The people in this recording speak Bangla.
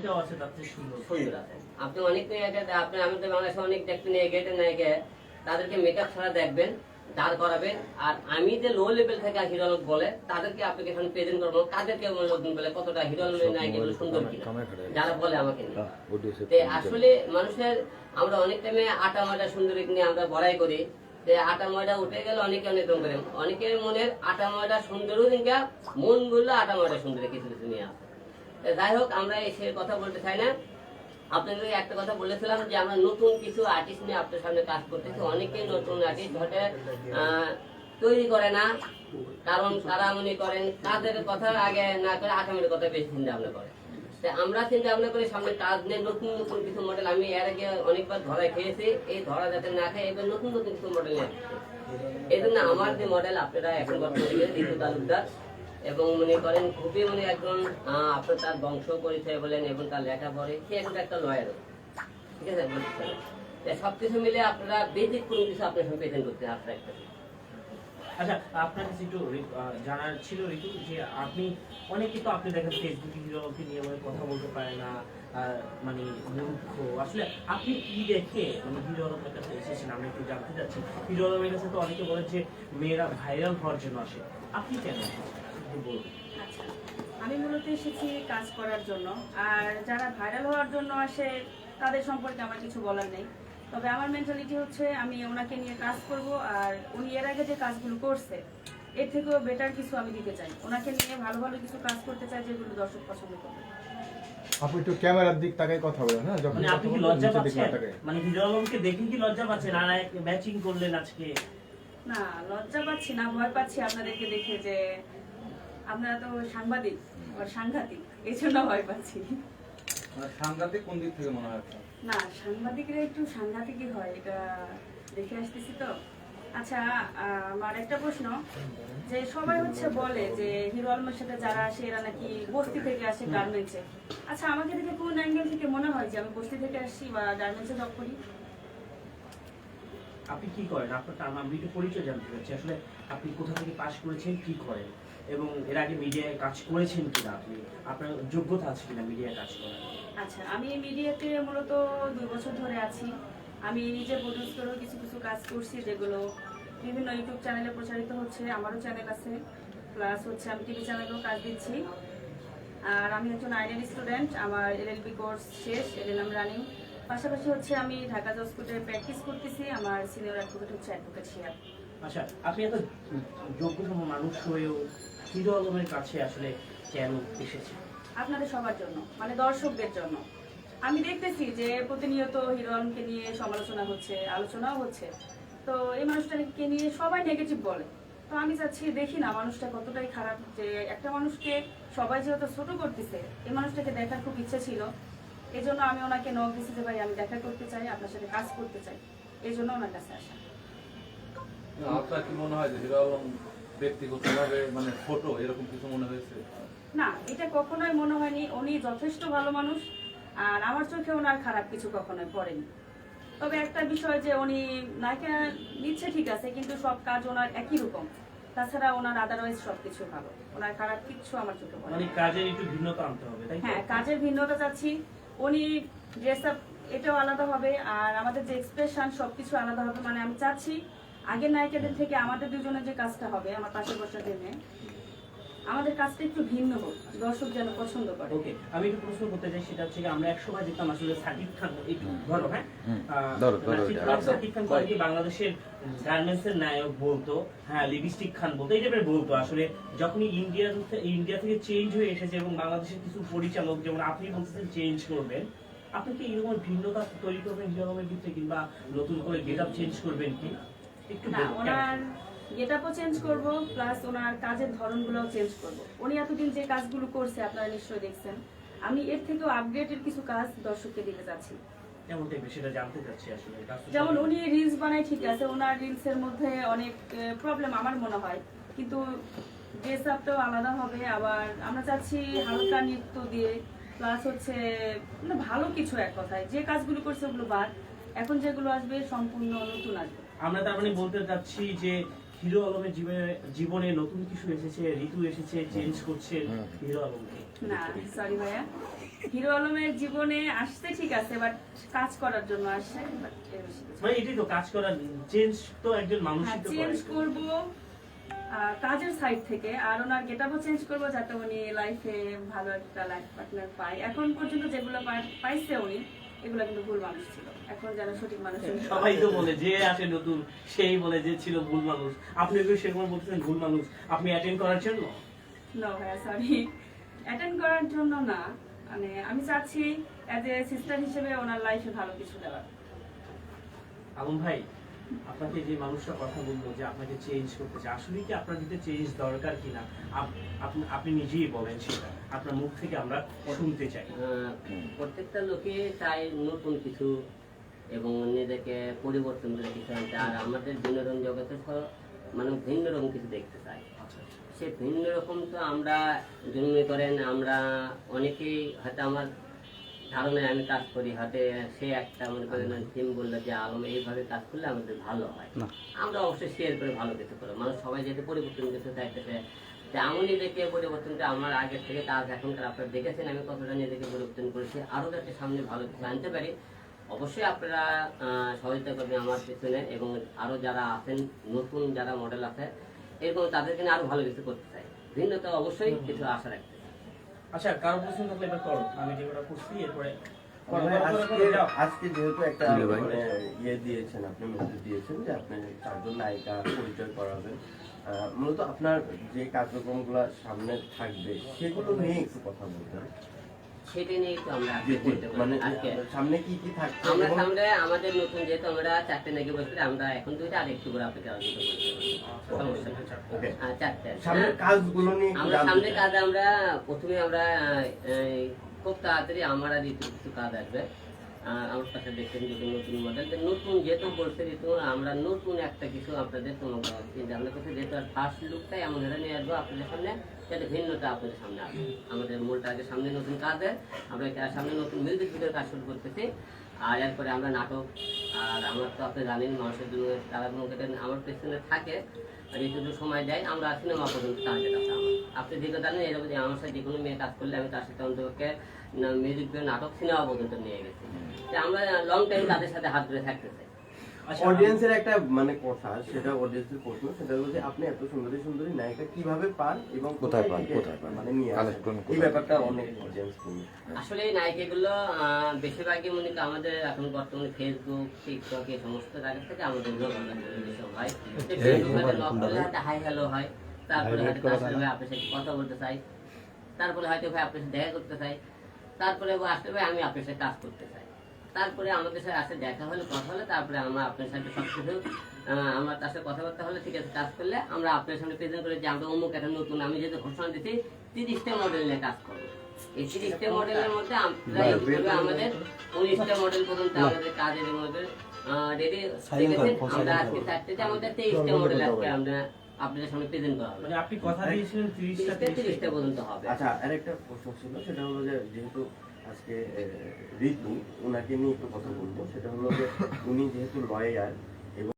এটাও আছে তার চেয়ে সুন্দর সুন্দর আপনি অনেক আপনি আমাদের বাংলাদেশে অনেক দেখবেন এই গেটে নায়িকে তাদেরকে মেকআপ ছাড়া দেখবেন দাঁড় করাবেন। আর আমি যে লো লেভেল থেকে হিরো আলম বলে তাদেরকে অ্যাপ্লিকেশন প্রেজেন্ট করব কাদেরকে নতুন বলে কতটা হিরো আলম নায়িকা গুলো সুন্দর কিনা? যারা বলে আমাকে নিয়ে। আসলে মানুষের আমরা অনেক টাইমে আটা ময়দা সুন্দরী নিয়ে আমরা বড়াই করি। যে আটা ময়দা উঠে গেলে অনেকে অনেক রকম করে। অনেকের মনের আটা ময়দা সুন্দরও দিনকা মন বললে আটা ময়দা সুন্দরী কিছু কিছু নিয়ে আসে। যাই হোক, আমরা সে কথা বলতে চাই না। আপনাদের একটা কথা বলেছিলাম যে আমরা নতুন কিছু আর্টিস্ট নিয়ে আপনার সামনে কাজ করতেছি। অনেকেই নতুন আর্টিস্ট ঘটে তৈরি করে না। কারণ তারা মনে করেন কাজের কথা আগে না করে আগামীর কথা বেশি চিন্তা ভাবনা করে। আমরা চিন্তা ভাবনা করি সামনে কাজ নিয়ে নতুন নতুন কিছু মডেল আমি এর আগে অনেকবার ধরা খেয়েছি। এই ধরা যাতে না খাই এবার নতুন নতুন কিছু মডেল নিয়ে। এই জন্য আমার যে মডেল আপনারা এখন বর্তমানে ঋতু তালুকদার এবং মনে করেন খুবই মানে একজন আপনার তার বংশ পরিচয় বলেন এবং তার লেখা পড়ে, সে এখন একটা লয়ার ঠিক আছে। তা সবকিছু মিলে আপনারা বেসিক কোনো কিছু আপনার সঙ্গে প্রেজেন্ট করতে আপনার একটা। আচ্ছা আপনার কাছে একটু জানার ছিল ঋতু যে আপনি, অনেকে তো আপনি দেখেন ফেসবুকে হিরোকে নিয়ে মানে কথা বলতে পারে না মানে মূর্খ। আসলে আপনি কি দেখে মানে হিরো আলমের কাছে এসেছেন? আমি একটু জানতে চাচ্ছি। হিরো আলমের কাছে তো অনেকে বলে যে মেয়েরা ভাইরাল হওয়ার জন্য আসে। আপনি কেন বলুন আচ্ছা। আমি মূলত এসেছি কাজ করার জন্য আর যারা ভাইরাল হওয়ার জন্য আসে তাদের সম্পর্কে আমার কিছু বলার নেই। তবে আমার মেন্টালিটি হচ্ছে আমি ওনাকে নিয়ে কাজ করব আর উনি এর আগে যে কাজগুলো করছে এর থেকেও বেটার কিছু আমি দিতে চাই। ওনাকে নিয়ে ভালো ভালো কিছু কাজ করতে চাই যেগুলো দর্শক পছন্দ করবে। আপনি একটু ক্যামেরার দিক তাকাই কথা বলেন হ্যাঁ? যখন মানে আপনি কি লজ্জা নিচের পাচ্ছেন না তাকাই। মানে হিরো আলমকে দেখে কি লজ্জা পাচ্ছেন? আর ম্যাচিং করলেন আজকে? না লজ্জা পাচ্ছি না ভয় পাচ্ছি আপনাদেরকে দেখে যে আপনারা তো সাংবাদিক আর সাংঘাতিক এই জন্য ভয় পাচ্ছি। মানে সাংঘাতিক কোন দিক থেকে মনে হয় না সাংবাদিকরা একটু সাংঘাতিকই হয় এটা দেখে আসতেছি তো। আচ্ছা আমার একটা প্রশ্ন যে সবাই হচ্ছে বলে যে হিরো আলমের সাথে যারা আসে এরা নাকি বস্তি থেকে আসে গার্মেন্টসে আচ্ছা আমাকে দেখে কোন অ্যাঙ্গেল থেকে মনে হয় যে আমি বস্তি থেকে আসছি বা গার্মেন্টসে জব করি? আপনি কি করেন? আপনার আমি একটু পরিচয় জানতে চাচ্ছি। আসলে আপনি কোথা থেকে পাশ করেছেন কি করেন? এবং এর আগে মিডিয়ায় কাজ করেছেন কিনা আপনি? আপনার যোগ্যতা আছে কিনা মিডিয়ায় কাজ করার? আচ্ছা আমি মিডিয়াতে মূলত দুই বছর ধরে আছি। আমি নিজে প্রডিউস করেও কিছু কিছু কাজ করছি যেগুলো বিভিন্ন ইউটিউব চ্যানেলে প্রচারিত হচ্ছে, আমারও চ্যানেল আছে। প্লাস হচ্ছে আমি টিভি চ্যানেলেও কাজ দিচ্ছি। আর আমি একজন আইনের স্টুডেন্ট আমার এলএলবি কোর্স শেষ এলএলএম রানিং পাশাপাশি হচ্ছে আমি ঢাকা জজ প্র্যাকটিস করতেছি, আমার সিনিয়র অ্যাডভোকেট হচ্ছে অ্যাডভোকেট শিয়ার আচ্ছা আপনি এত যোগ্যতম মানুষ হয়েও আলমের কাছে আসলে কেন আপনাদের সবার জন্য মানে দর্শকদের জন্য। আমি দেখতেছি যে প্রতিনিয়ত হিরো আলমকে নিয়ে সমালোচনা হচ্ছে, আলোচনাও হচ্ছে। তো এই মানুষটাকে নিয়ে সবাই নেগেটিভ বলে। তো আমি চাচ্ছি দেখি না মানুষটা কতটাই খারাপ যে একটা মানুষকে সবাই যেহেতু ছোট করতেছে, এই মানুষটাকে দেখার খুব ইচ্ছে ছিল। এই আমি ওনাকে নক দিচ্ছি যে, ভাই, আমি দেখা করতে চাই, আপনার সাথে কাজ করতে চাই। এই জন্য ওনার কাছে আসা। আপনার কি মনে হয় যে হিরো আলম ব্যক্তিগতভাবে মানে ছোট এরকম কিছু মনে হয়েছে? না এটা কখনোই মনে হয়নি। উনি যথেষ্ট ভালো মানুষ আর আমার চোখে ওনার খারাপ কিছু কখনোই পড়েনি। তবে একটা বিষয় যে উনি নায়িকা নিচ্ছে ঠিক আছে কিন্তু সব কাজ ওনার একই রকম। তাছাড়া ওনার আদারওয়াইজ সবকিছু ভালো। ওনার খারাপ কিচ্ছু আমার চোখে পড়ে মানে কাজের একটু ভিন্নতা আনতে হবে তাই হ্যাঁ কাজের ভিন্নতা চাচ্ছি। উনি ড্রেস আপ এটাও আলাদা হবে আর আমাদের যে এক্সপ্রেশন সবকিছু আলাদা হবে মানে আমি চাচ্ছি আগের নায়িকাদের থেকে আমাদের দুজনের যে কাজটা হবে আমার পাশে বসা দিনে আমাদের কাজটা একটু ভিন্ন হোক দর্শক যেন পছন্দ করে। ওকে আমি একটু প্রশ্ন করতে চাই সেটা হচ্ছে আমরা এক সময় দেখতাম আসলে সাকিব খান একটু ধরো হ্যাঁ? আহ, ধরো, ধরো সাকিব খান- কি বাংলাদেশের গার্মেন্টস এর নায়ক বলতো হ্যাঁ লিপস্টিক খান বলতো এই টাইপের বলতো আসলে যখনই ইন্ডিয়া ইন্ডিয়া থেকে চেঞ্জ হয়ে এসেছে এবং বাংলাদেশের কিছু পরিচালক যেমন আপনি বলতেছেন চেঞ্জ করবেন আপনি কি এরকম ভিন্নতা তৈরি করবেন হিরোমের ভিতরে কিংবা নতুন করে গেট আপ চেঞ্জ করবেন কি? একটু না ওনার গেটআপও চেঞ্জ করব প্লাস ওনার কাজের ধরনগুলোও চেঞ্জ করব। উনি এতদিন যে কাজগুলো করছে আপনারা নিশ্চয়ই দেখছেন। আমি এর থেকেও আপডেটেড কিছু কাজ দর্শককে দিতে চাচ্ছি। যেমন উনি রিলস বানায় ঠিক আছে ওনার রিলস এর মধ্যে অনেক প্রবলেম আমার মনে হয়। কিন্তু ড্রেস আপটাও আলাদা হবে আবার আমরা চাচ্ছি হালকা নৃত্য দিয়ে প্লাস হচ্ছে মানে ভালো কিছু এক কথায়। যে কাজগুলো করছে ওগুলো বাদ। এখন যেগুলো আসবে সম্পূর্ণ নতুন আসবে। আমরা তার মানে বলতে চাচ্ছি যে হিরো আলমের জীবনে জীবনে নতুন কিছু এসেছে ঋতু এসেছে চেঞ্জ করছে হিরো আলমকে। না সরি ভাইয়া। হিরো আলমের জীবনে আসছে ঠিক আছে বাট কাজ করার জন্য আসছে। মানে এটাই তো কাজ করার চেঞ্জ তো একজন হ্যাঁ করে। চেঞ্জ করব কাজের সাইড থেকে আর ওনার গেটআপও চেঞ্জ করব যাতে উনি লাইফে ভালো একটা লাইফ পার্টনার পায়। এখন পর্যন্ত যেগুলো পাইছে উনি এগুলো কিন্তু ভুল মানুষ ছিল। এখন যারা সঠিক মানুষ সবাই তো বলে যে আসে নতুন সেই বলে যে ছিল ভুল মানুষ। আপনি তো সেরকম বলতেছেন ভুল মানুষ। আপনি অ্যাটেন্ড করার জন্য? না ভাইয়া সরি অ্যাটেন্ড করার জন্য না। মানে আমি চাচ্ছি অ্যাজ এ সিস্টার হিসেবে ওনার লাইফে ভালো কিছু দেওয়ার। আলম ভাই আপনাকে যে মানুষটা কথা বলল যে আপনাকে চেঞ্জ করতে চায় আসলে কি আপনার ভিতরে চেঞ্জ দরকার কিনা? আপ- আপনি আপনি নিজেই বলেন সেটা। আপনার মুখ থেকে আমরা শুনতে চাই। প্রত্যেকটা লোকে চায় নতুন কিছু এবং নিজেকে পরিবর্তন করে কিছু আনতে আর আমাদের বিনোদন জগতে তো মানে ভিন্ন রকম কিছু দেখতে চাই সে ভিন্ন রকম তো আমরা জন্মে করেন আমরা অনেকেই হয়তো আমার ধারণায় আমি কাজ করি হয়তো সে একটা মনে করেন থিম বলল যে আলম এইভাবে কাজ করলে আমাদের ভালো হয়। আমরা অবশ্যই শেয়ার করে ভালো কিছু করো মানুষ সবাই যেতে পরিবর্তন করতে চাইতেছে আমি নিজেকে পরিবর্তনটা আমার আগের থেকে কাজ এখনকার আপনারা দেখেছেন আমি কতটা নিজেকে পরিবর্তন করেছি। আরও যাতে সামনে ভালো কিছু আনতে পারি অবশ্যই আপনারা সহযোগিতা করবেন আমার পিছনে এবং আরও যারা আছেন নতুন যারা মডেল আছে এরকম তাদেরকে নিয়ে আরও ভালো কিছু করতে চাই। ভিন্নতা অবশ্যই কিছু আশা চাই। আচ্ছা কারও প্রশ্ন থাকলে এবার করো। আমি যেটা করছি এরপরে মানে আজকে আজকে যেহেতু একটা মানে ইয়ে দিয়েছেন আপনি মেসেজ দিয়েছেন যে আপনি চারজন নায়িকা পরিচয় করাবেন। আহ, মূলত আপনার যে কার্যক্রমগুলো সামনে থাকবে সেগুলো নিয়ে একটু কথা বলতেন সেটা নিয়ে তো আমরা মানে সামনে কি কি থাকছে আমরা সামনে আমাদের নতুন যেহেতু আমরা চারটে নাকি বসে আমরা এখন দুইটা আর একটু করে। Okay. আহ, চারটে কাজগুলো নিয়ে আমরা সামনে। কাজ আমরা প্রথমে আমরা খুব তাড়াতাড়ি আমার কিছু কাজ আসবে আহ, আমার পাশে দেখছেন দুটো নতুন মডেল নতুন যেহেতু বলছে ঋতু আমরা নতুন একটা কিছু আপনাদের ভাবনা করছি যেহেতু আর ফার্স্ট লুকটাই এমন ধরে নিয়ে আসব আপনাদের সামনে যাতে ভিন্নতা আপনাদের সামনে আসবে আমাদের মূল টার্গেট সামনে নতুন কাজের আমরা সামনে নতুন মিউজিক ভিডিওর কাজ শুরু করতেছি। আর এরপরে আমরা নাটক আর আমার তো আপনি জানেন মানুষের জন্য তারা আমার পেছনে থাকে আর এইটুকু সময় দেয় আমরা সিনেমা পর্যন্ত টার্গেট আছে আমার। আপনি যেটা জানেন এরকম যে আমার সাথে যে কোনো মেয়ে কাজ করলে আমি তার সাথে অন্তপক্ষে মিউজিক ভিডিও নাটক সিনেমা পর্যন্ত নিয়ে গেছি। আমরা লং টাইম তাদের সাথে হাত ধরে থাকতে চাই। আচ্ছা, অডিয়েন্সের একটা মানে কথা সেটা অডিয়েন্সের প্রশ্ন সেটা হলো যে আপনি এত সুন্দরী সুন্দরী নায়িকা কীভাবে পান এবং কোথায় পান, কোথায় পান? মানে নিয়ে আসেন? এই ব্যাপারটা অনেক অডিয়েন্স আসলে এই নায়িকাগুলো বেশিরভাগই মনে করি আমাদের এখন বর্তমানে ফেসবুক টিকটক এই সমস্ত জায়গা থেকে আমাদের হয়। ফেসবুকে লক করলে হয়তো হাই হ্যালো হয়। তারপরে হয়তো আপনার সাথে কথা বলতে চাই। তারপরে হয়তো ভাই আপনার সাথে দেখা করতে চাই। তারপরে ও আসলে ভাই আমি আপনার সাথে কাজ করতে চাই। তারপরে আমাদের সাথে আসে দেখা হলে কথা হলে তারপরে আমরা আপনার সাথে সব কিছু আমরা তার সাথে কথাবার্তা হলে ঠিক আছে কাজ করলে আমরা আপনার সামনে প্রেজেন্ট করে যে আমরা অমুক একটা নতুন আমি যেহেতু ঘোষণা দিচ্ছি তিরিশটা মডেল নিয়ে কাজ করব। এই তিরিশটা মডেলের মধ্যে আমরা আমাদের উনিশটা মডেল পর্যন্ত আমাদের কাজের মধ্যে রেডি আমরা আজকে চারটেতে আমাদের তেইশটা মডেল আজকে আমরা আপনাদের সামনে প্রেজেন্ট করা হবে। মানে আপনি কথা দিয়েছিলেন পর্যন্ত হবে। আচ্ছা আরেকটা প্রশ্ন ছিল সেটা হলো যে যেহেতু আজকে ঋতু ওনাকে নিয়ে একটু কথা বলব সেটা হলো যে উনি যেহেতু লয়ার